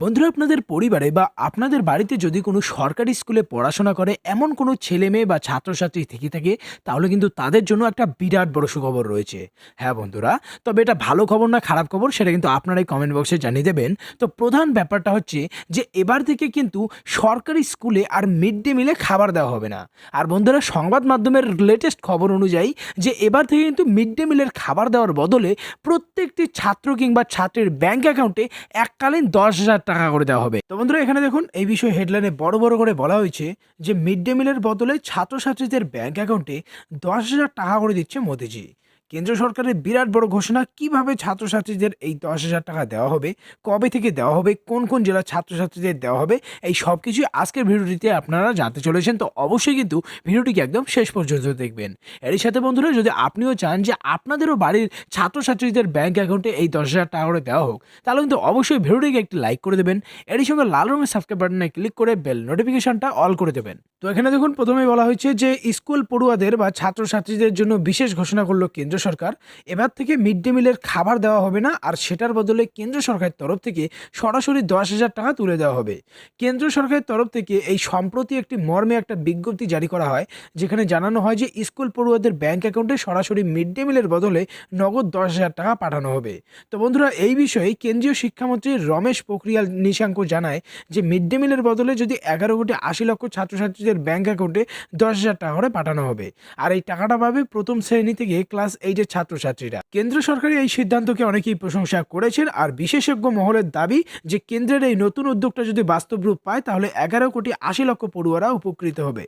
বন্ধুরা, আপনাদের পরিবারে বা আপনাদের বাড়িতে যদি কোনো সরকারি স্কুলে পড়াশোনা করে এমন কোনো ছেলে মেয়ে বা ছাত্রছাত্রী থেকে থাকে, তাহলে কিন্তু তাদের জন্য একটা বিরাট বড় সুখবর রয়েছে। হ্যাঁ বন্ধুরা, তবে এটা ভালো খবর না খারাপ খবর সেটা কিন্তু আপনারাই কমেন্ট বক্সে জানিয়ে দেবেন। তো প্রধান ব্যাপারটা হচ্ছে যে, এবার থেকে কিন্তু সরকারি স্কুলে আর মিড ডে মিলে খাবার দেওয়া হবে না। আর বন্ধুরা, সংবাদ মাধ্যমের লেটেস্ট খবর অনুযায়ী যে, এবার থেকে কিন্তু মিড ডে মিলের খাবার দেওয়ার বদলে প্রত্যেকটি ছাত্র কিংবা ছাত্রের ব্যাংক অ্যাকাউন্টে এককালীন দশ হাজার টাকা করে দেওয়া হবে। তো বন্ধুরা, এখানে দেখুন, এই বিষয়ে হেডলাইনে বড় বড় করে বলা হয়েছে যে মিড ডে মিলের বদলে ছাত্রছাত্রীদের ব্যাংক অ্যাকাউন্টে দশ হাজার টাকা করে দিচ্ছে মোদিজি। কেন্দ্র সরকারের বিরাট বড় ঘোষণা, কীভাবে ছাত্রছাত্রীদের এই দশ হাজার টাকা দেওয়া হবে, কবে থেকে দেওয়া হবে, কোন কোন জেলার ছাত্রছাত্রীদের দেওয়া হবে, এই সব কিছুই আজকের ভিডিওটিতে আপনারা জানতে চলেছেন। তো অবশ্যই কিন্তু ভিডিওটিকে একদম শেষ পর্যন্ত দেখবেন। এরই সাথে বন্ধুরা, যদি আপনিও চান যে আপনাদেরও বাড়ির ছাত্রছাত্রীদের ব্যাঙ্ক অ্যাকাউন্টে এই দশ হাজার টাকা করে দেওয়া হোক, তাহলে কিন্তু অবশ্যই ভিডিওটিকে একটি লাইক করে দেবেন। এরই সঙ্গে লাল রঙের সাবস্ক্রাইব বাটনে ক্লিক করে বেল নোটিফিকেশনটা অল করে দেবেন। তো এখানে দেখুন, প্রথমেই বলা হয়েছে যে স্কুল পড়ুয়াদের বা ছাত্রছাত্রীদের জন্য বিশেষ ঘোষণা করল কেন্দ্র সরকার। এবার থেকে মিড ডে মিলের খাবার দেওয়া হবে না, আর সেটার বদলে কেন্দ্র সরকারের তরফ থেকে সরাসরি দশ হাজার টাকা তুলে দেওয়া হবে। কেন্দ্র সরকারের তরফ থেকে এই সম্প্রতি একটি মর্মে একটা বিজ্ঞপ্তি জারি করা হয়, যেখানে জানানো হয় যে স্কুল পড়ুয়াদের ব্যাংক অ্যাকাউন্টে সরাসরি মিড ডে মিলের বদলে নগদ দশ হাজার টাকা পাঠানো হবে। তো বন্ধুরা, এই বিষয়ে কেন্দ্রীয় শিক্ষামন্ত্রী রমেশ পোখরিয়াল নিশাঙ্ক জানায় যে মিড ডে মিলের বদলে যদি এগারো কোটি আশি লক্ষ ছাত্রছাত্রীদের ব্যাংক অ্যাকাউন্টে দশ হাজার টাকা করে পাঠানো হবে। আর এই টাকাটা পাবে প্রথম শ্রেণি থেকে ক্লাস এইটের ছাত্রছাত্রীরা। কেন্দ্র সরকারের এই সিদ্ধান্তকে অনেকেই প্রশংসা করেছেন আর বিশেষজ্ঞ মহলের দাবি যে কেন্দ্রের এই নতুন উদ্যোগটা যদি বাস্তব রূপ পায়, তাহলে এগারো কোটি আশি লক্ষ পড়ুয়ারা উপকৃত হবে।